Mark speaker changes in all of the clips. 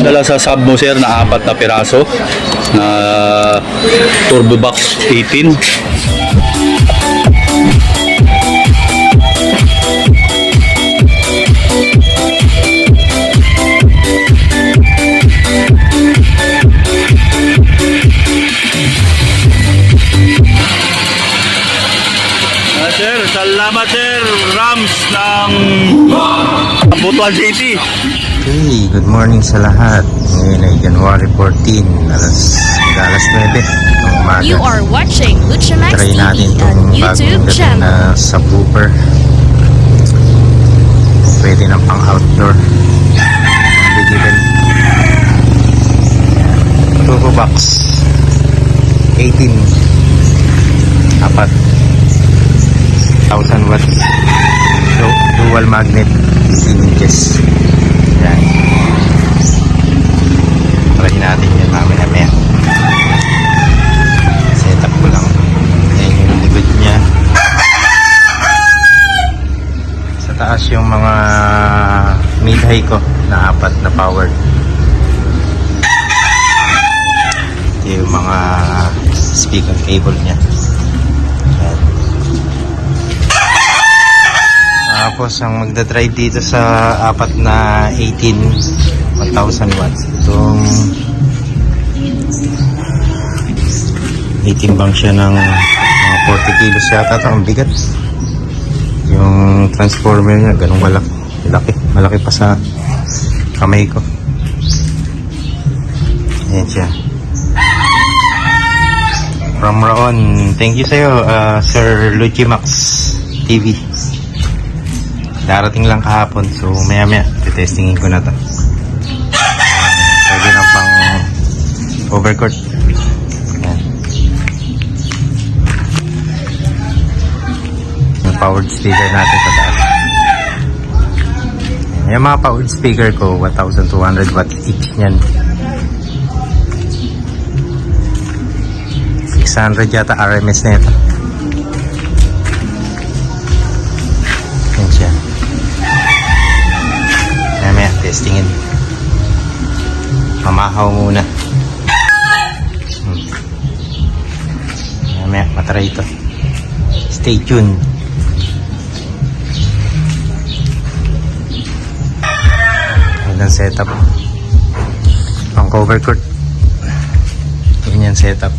Speaker 1: dala sa submoser na apat na piraso na turbo box 18 Ah, sir, salamat sir Rams ng Butuan City.
Speaker 2: Okay, good morning sa lahat. Ngayon ay January 14, alas, alas 9 ng umaga.
Speaker 3: You are watching Lucha Max
Speaker 2: Try natin
Speaker 3: TV on YouTube channel.
Speaker 2: na subwoofer. Pwede na pang outdoor. Bigilan. Turbo box. 18. Apat. 1000 watts. So, dual magnet. 15 inches. Yan. Try natin yan mamaya maya. Setup ko lang. Yan yung likod niya. Sa taas yung mga mid-high ko na apat na powered. Ito yung mga speaker cable niya. Tapos ang magdadrive dito sa apat na 18 1000 watts. Itong 18 bang siya ng mga 40 kilos yata ito. Ang bigat. Yung transformer niya, ganun malaki. Malaki, malaki pa sa kamay ko. Ayan siya. From Raon, thank you sa'yo, uh, Sir Luchimax TV. Darating lang kahapon, so maya maya, testingin ko na to. Pwede na pang overcourt. Yan. Yung powered speaker natin sa taas. Yung mga powered speaker ko, 1,200 watt each yan. 600 yata RMS na ito. Testingin. Mamahaw muna. Hmm. Mamaya, matry ito. Stay tuned. Magandang setup. Pang cover court. Ganyan setup.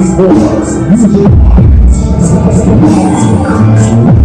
Speaker 2: These you. music,